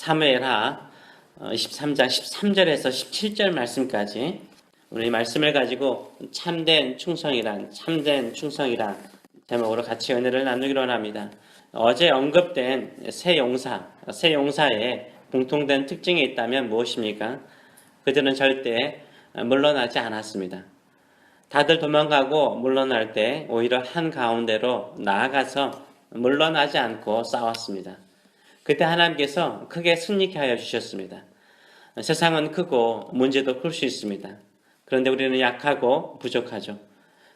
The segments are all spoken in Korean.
사무엘하 23장 13절에서 17절 말씀까지 우리 말씀을 가지고 참된 충성이란 참된 충성이란 제목으로 같이 은혜를 나누기로 합니다. 어제 언급된 새 용사, 새 용사의 공통된 특징이 있다면 무엇입니까? 그들은 절대 물러나지 않았습니다. 다들 도망가고 물러날 때 오히려 한 가운데로 나아가서 물러나지 않고 싸웠습니다. 그때 하나님께서 크게 승리케 하여 주셨습니다. 세상은 크고 문제도 클 수 있습니다. 그런데 우리는 약하고 부족하죠.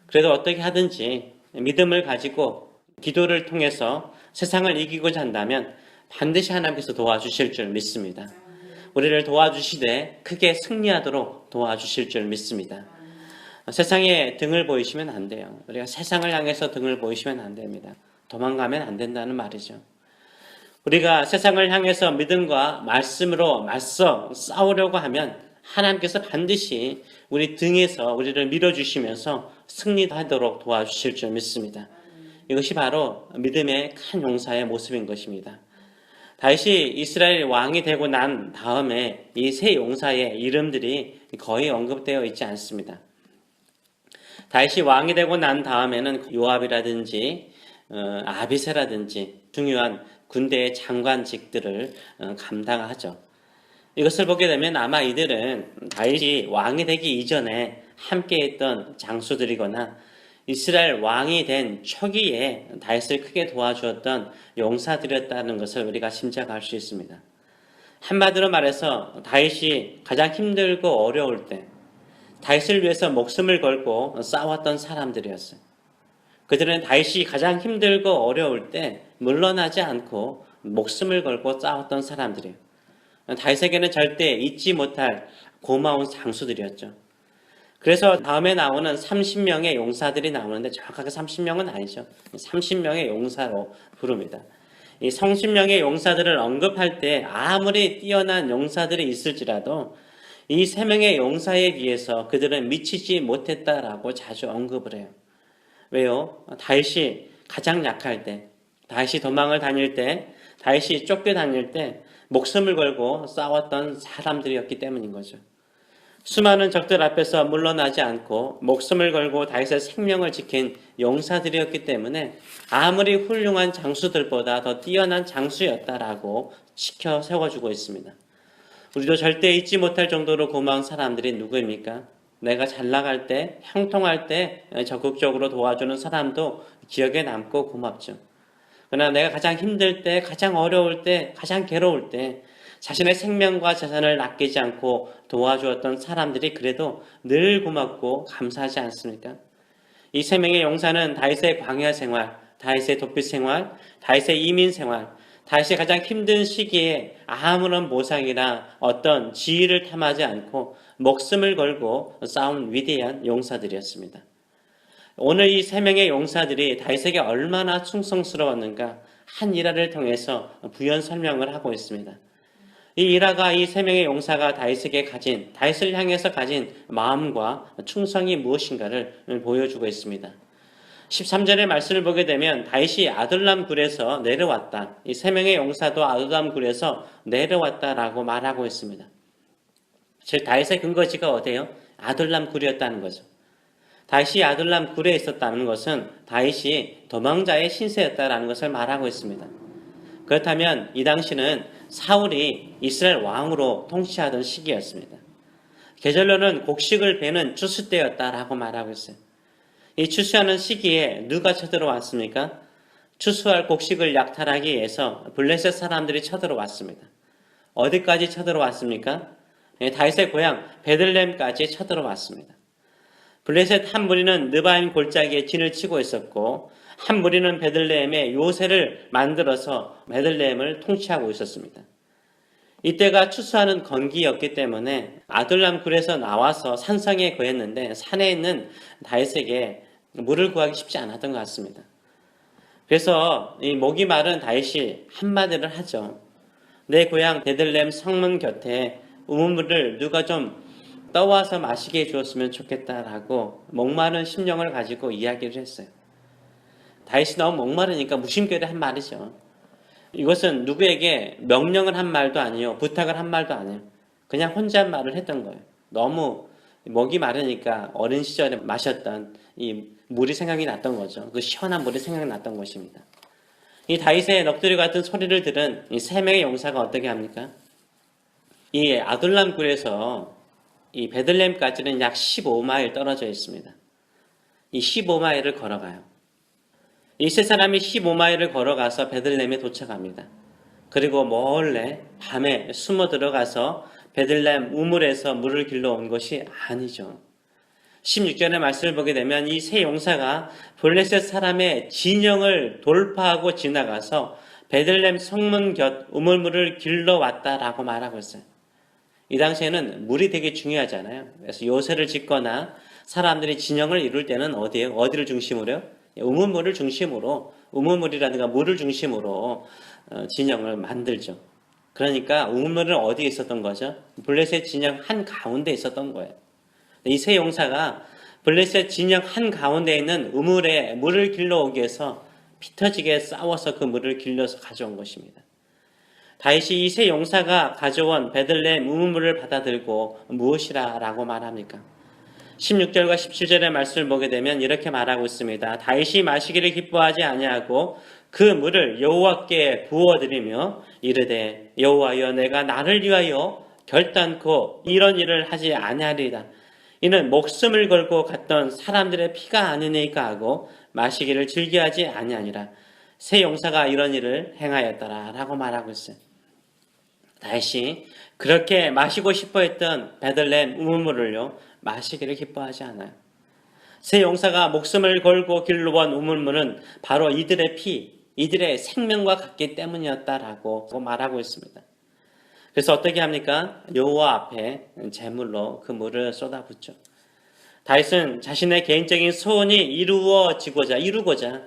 그래도 어떻게 하든지 믿음을 가지고 기도를 통해서 세상을 이기고자 한다면 반드시 하나님께서 도와주실 줄 믿습니다. 우리를 도와주시되 크게 승리하도록 도와주실 줄 믿습니다. 세상에 등을 보이시면 안 돼요. 우리가 세상을 향해서 등을 보이시면 안 됩니다. 도망가면 안 된다는 말이죠. 우리가 세상을 향해서 믿음과 말씀으로 맞서 싸우려고 하면 하나님께서 반드시 우리 등에서 우리를 밀어주시면서 승리하도록 도와주실 줄 믿습니다. 이것이 바로 믿음의 큰 용사의 모습인 것입니다. 다시 이스라엘 왕이 되고 난 다음에 이 세 용사의 이름들이 거의 언급되어 있지 않습니다. 다시 왕이 되고 난 다음에는 요압이라든지 어, 아비세라든지 중요한 군대의 장관직들을 어, 감당하죠. 이것을 보게 되면 아마 이들은 다윗이 왕이 되기 이전에 함께했던 장수들이거나 이스라엘 왕이 된 초기에 다윗을 크게 도와주었던 용사들이었다는 것을 우리가 짐작할 수 있습니다. 한마디로 말해서 다윗이 가장 힘들고 어려울 때 다윗을 위해서 목숨을 걸고 싸웠던 사람들이었어요. 그들은 다윗이 가장 힘들고 어려울 때 물러나지 않고 목숨을 걸고 싸웠던 사람들이에요. 다윗에게는 절대 잊지 못할 고마운 장수들이었죠. 그래서 다음에 나오는 30명의 용사들이 나오는데 정확하게 30명은 아니죠. 30명의 용사로 부릅니다. 이 30명의 용사들을 언급할 때 아무리 뛰어난 용사들이 있을지라도 이세 명의 용사에 비해서 그들은 미치지 못했다라고 자주 언급을 해요. 왜요? 다윗이 가장 약할 때, 다윗이 도망을 다닐 때, 다윗이 쫓겨다닐 때 목숨을 걸고 싸웠던 사람들이었기 때문인 거죠. 수많은 적들 앞에서 물러나지 않고 목숨을 걸고 다윗의 생명을 지킨 용사들이었기 때문에 아무리 훌륭한 장수들보다 더 뛰어난 장수였다라고 지켜 세워주고 있습니다. 우리도 절대 잊지 못할 정도로 고마운 사람들이 누구입니까? 내가 잘 나갈 때, 형통할 때 적극적으로 도와주는 사람도 기억에 남고 고맙죠. 그러나 내가 가장 힘들 때, 가장 어려울 때, 가장 괴로울 때 자신의 생명과 재산을 아끼지 않고 도와주었던 사람들이 그래도 늘 고맙고 감사하지 않습니까? 이 세 명의 용사는 다윗의 광야 생활, 다윗의 도피 생활, 다윗의 이민 생활, 다윗이 가장 힘든 시기에 아무런 보상이나 어떤 지위를 탐하지 않고 목숨을 걸고 싸운 위대한 용사들이었습니다. 오늘 이 세 명의 용사들이 다윗에게 얼마나 충성스러웠는가 한 일화를 통해서 부연 설명을 하고 있습니다. 이 일화가 이 세 명의 용사가 다윗에게 가진 다윗을 향해서 가진 마음과 충성이 무엇인가를 보여주고 있습니다. 13절의 말씀을 보게 되면 다윗이 아들람 굴에서 내려왔다. 이 세 명의 용사도 아들람 굴에서 내려왔다라고 말하고 있습니다. 즉 다윗의 근거지가 어디예요? 아들람 굴이었다는 거죠. 다윗이 아들람 굴에 있었다는 것은 다윗이 도망자의 신세였다라는 것을 말하고 있습니다. 그렇다면 이 당시는 사울이 이스라엘 왕으로 통치하던 시기였습니다. 계절로는 곡식을 베는 추수 때였다라고 말하고 있어요. 이 추수하는 시기에 누가 쳐들어왔습니까? 추수할 곡식을 약탈하기 위해서 블레셋 사람들이 쳐들어왔습니다. 어디까지 쳐들어왔습니까? 예, 다윗의 고향 베들렘까지 쳐들어왔습니다. 블레셋 한 무리는 느바임 골짜기에 진을 치고 있었고 한 무리는 베들레헴에 요새를 만들어서 베들레헴을 통치하고 있었습니다. 이때가 추수하는 건기였기 때문에 아둘람 굴에서 나와서 산성에 거했는데 산에 있는 다윗에게 물을 구하기 쉽지 않았던 것 같습니다. 그래서 이 목이 마른 다윗이 한마디를 하죠. 내 고향 베들렘 성문 곁에 우물을 누가 좀 떠와서 마시게 해주었으면 좋겠다라고 목마른 심령을 가지고 이야기를 했어요. 다윗이 너무 목마르니까 무심결에 한 말이죠. 이것은 누구에게 명령을 한 말도 아니요 부탁을 한 말도 아니에요. 그냥 혼자 말을 했던 거예요. 너무 목이 마르니까 어린 시절에 마셨던 이 물이 생각이 났던 거죠. 그 시원한 물이 생각이 났던 것입니다. 이 다윗의 넋두리 같은 소리를 들은 이 세 명의 용사가 어떻게 합니까? 이 아둘람 굴에서 이 베들렘까지는 약 15마일 떨어져 있습니다. 이 15마일을 걸어가요. 이 세 사람이 15마일을 걸어가서 베들렘에 도착합니다. 그리고 몰래 밤에 숨어 들어가서 베들렘 우물에서 물을 길러 온 것이 아니죠. 16절의 말씀을 보게 되면 이 세 용사가 블레셋 사람의 진영을 돌파하고 지나가서 베들렘 성문 곁 우물물을 길러 왔다라고 말하고 있어요. 이 당시에는 물이 되게 중요하잖아요. 그래서 요새를 짓거나 사람들이 진영을 이룰 때는 어디에 어디를 중심으로요? 우물물을 중심으로 우물물이라든가 물을 중심으로 어, 진영을 만들죠. 그러니까 우물물은 어디에 있었던 거죠? 블레셋 진영 한 가운데 있었던 거예요. 이 세 용사가 블레셋 진영 한 가운데 있는 우물에 물을 길러 오기 위해서 피터지게 싸워서 그 물을 길러서 가져온 것입니다. 다윗이 이 세 용사가 가져온 베들레헴 우물물을 받아들고 무엇이라 라고 말합니까? 16절과 17절의 말씀을 보게 되면 이렇게 말하고 있습니다. 다윗이 마시기를 기뻐하지 아니하고 그 물을 여호와께 부어드리며 이르되 여호와여 내가 나를 위하여 결단코 이런 일을 하지 아니하리이다. 이는 목숨을 걸고 갔던 사람들의 피가 아니니까 하고 마시기를 즐겨하지 아니하니라. 새 용사가 이런 일을 행하였더라 라고 말하고 있어요. 다시 그렇게 마시고 싶어 했던 베들렘 우물물을요 마시기를 기뻐하지 않아요. 새 용사가 목숨을 걸고 길러온 우물물은 바로 이들의 피, 이들의 생명과 같기 때문이었다라고 말하고 있습니다. 그래서 어떻게 합니까? 여호와 앞에 제물로 그 물을 쏟아붓죠. 다윗은 자신의 개인적인 소원이 이루어지고자 이루고자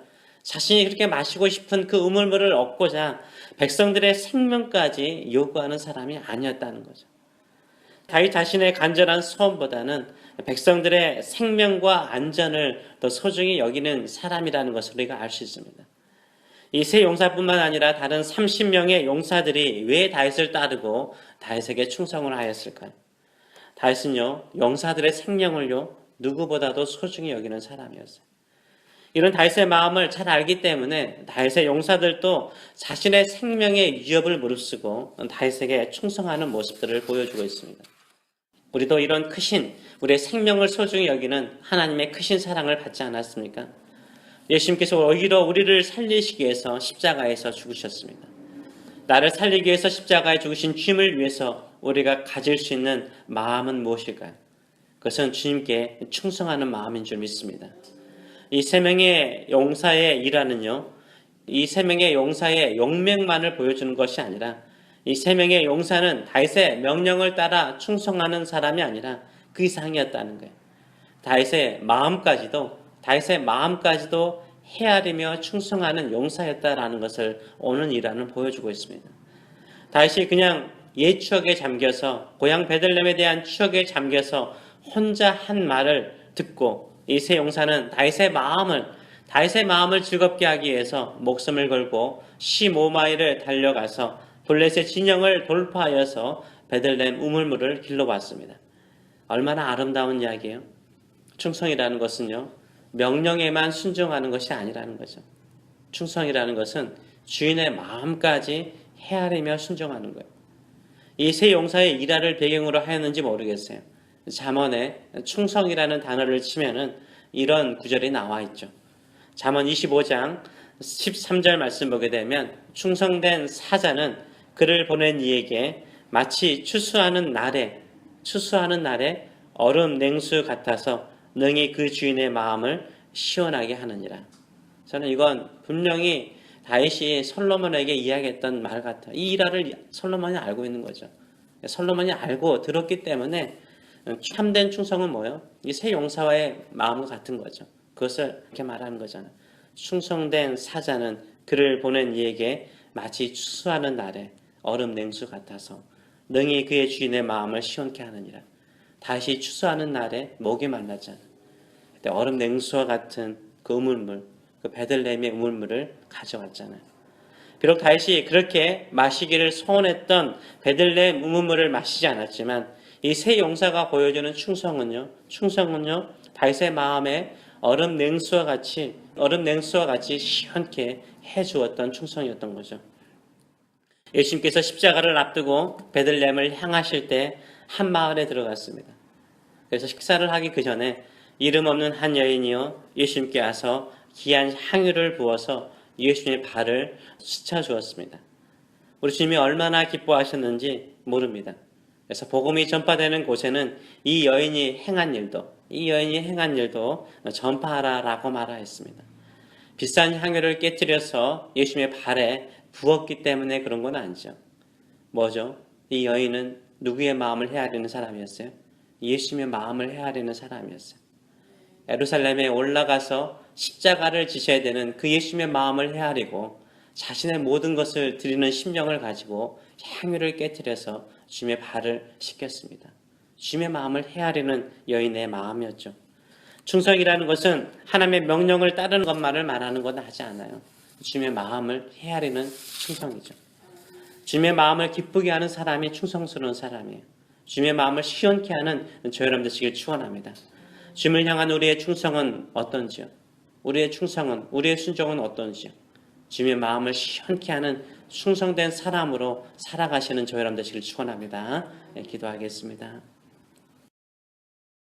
자신이 그렇게 마시고 싶은 그 우물물을 얻고자 백성들의 생명까지 요구하는 사람이 아니었다는 거죠. 다윗 자신의 간절한 소원보다는 백성들의 생명과 안전을 더 소중히 여기는 사람이라는 것을 우리가 알 수 있습니다. 이 세 용사뿐만 아니라 다른 30명의 용사들이 왜 다윗을 따르고 다윗에게 충성을 하였을까요? 다윗은요, 용사들의 생명을요, 누구보다도 소중히 여기는 사람이었어요. 이런 다윗의 마음을 잘 알기 때문에 다윗의 용사들도 자신의 생명의 위협을 무릅쓰고 다윗에게 충성하는 모습들을 보여주고 있습니다. 우리도 이런 크신 우리의 생명을 소중히 여기는 하나님의 크신 사랑을 받지 않았습니까? 예수님께서 오히려 우리를 살리시기 위해서 십자가에서 죽으셨습니다. 나를 살리기 위해서 십자가에 죽으신 주님을 위해서 우리가 가질 수 있는 마음은 무엇일까요? 그것은 주님께 충성하는 마음인 줄 믿습니다. 이 세 명의 용사의 일하는요, 이 세 명의 용사의 용맹만을 보여주는 것이 아니라 이 세 명의 용사는 다윗의 명령을 따라 충성하는 사람이 아니라 그 이상이었다는 거예요. 다윗의 마음까지도 다윗의 마음까지도 헤아리며 충성하는 용사였다라는 것을 오늘 일화는 보여주고 있습니다. 다윗이 그냥 옛 추억에 잠겨서 고향 베들렘에 대한 추억에 잠겨서 혼자 한 말을 듣고 이 세 용사는 다윗의 마음을 다윗의 마음을 즐겁게 하기 위해서 목숨을 걸고 15마일을 달려가서 블레셋 진영을 돌파하여서 베들렘 우물물을 길러봤습니다. 얼마나 아름다운 이야기예요. 충성이라는 것은요. 명령에만 순종하는 것이 아니라는 거죠. 충성이라는 것은 주인의 마음까지 헤아리며 순종하는 거예요. 이 세 용사의 일화를 배경으로 하였는지 모르겠어요. 잠언에 충성이라는 단어를 치면은 이런 구절이 나와 있죠. 잠언 25장 13절 말씀 보게 되면 충성된 사자는 그를 보낸 이에게 마치 추수하는 날에 추수하는 날에 얼음 냉수 같아서 능히 그 주인의 마음을 시원하게 하느니라. 저는 이건 분명히 다윗이 솔로몬에게 이야기했던 말 같아요. 이 일화를 솔로몬이 알고 있는 거죠. 솔로몬이 알고 들었기 때문에 참된 충성은 뭐예요? 이 세 용사와의 마음과 같은 거죠. 그것을 이렇게 말하는 거잖아요. 충성된 사자는 그를 보낸 이에게 마치 추수하는 날에 얼음 냉수 같아서 능히 그의 주인의 마음을 시원케 하느니라. 다시 추수하는 날에 목이 말랐잖아. 그때 얼음 냉수와 같은 그 우물물, 그 베들레헴의 우물물을 가져왔잖아요. 비록 다윗이 그렇게 마시기를 소원했던 베들레 무문물을 마시지 않았지만 이 세 용사가 보여주는 충성은요. 충성은요. 다윗의 마음에 얼음 냉수와 같이 얼음 냉수와 같이 시원케 해 주었던 충성이었던 거죠. 예수님께서 십자가를 앞두고 베들렘을 향하실 때 한 마을에 들어갔습니다. 그래서 식사를 하기 그 전에 이름 없는 한 여인이요 예수님께 와서 귀한 향유를 부어서 예수님의 발을 스쳐 주었습니다. 우리 주님이 얼마나 기뻐하셨는지 모릅니다. 그래서 복음이 전파되는 곳에는 이 여인이 행한 일도 이 여인이 행한 일도 전파하라라고 말하였습니다. 비싼 향유를 깨뜨려서 예수님의 발에 부었기 때문에 그런 건 아니죠. 뭐죠? 이 여인은 누구의 마음을 헤아리는 사람이었어요? 예수님의 마음을 헤아리는 사람이었어요. 에루살렘에 올라가서 십자가를 지셔야 되는 그 예수님의 마음을 헤아리고 자신의 모든 것을 드리는 심령을 가지고 향유를 깨뜨려서 주님의 발을 씻겼습니다. 주님의 마음을 헤아리는 여인의 마음이었죠. 충성이라는 것은 하나님의 명령을 따르는 것만을 말하는 건 하지 않아요. 주님의 마음을 헤아리는 충성이죠. 주님의 마음을 기쁘게 하는 사람이 충성스러운 사람이에요. 주님의 마음을 시원케 하는 저 여러분 되시길 축원합니다. 주님을 향한 우리의 충성은 어떤지요? 우리의 충성은 우리의 순종은 어떤지요? 주님의 마음을 시원케 하는 충성된 사람으로 살아가시는 저 여러분 되시길 축원합니다. 네, 기도하겠습니다.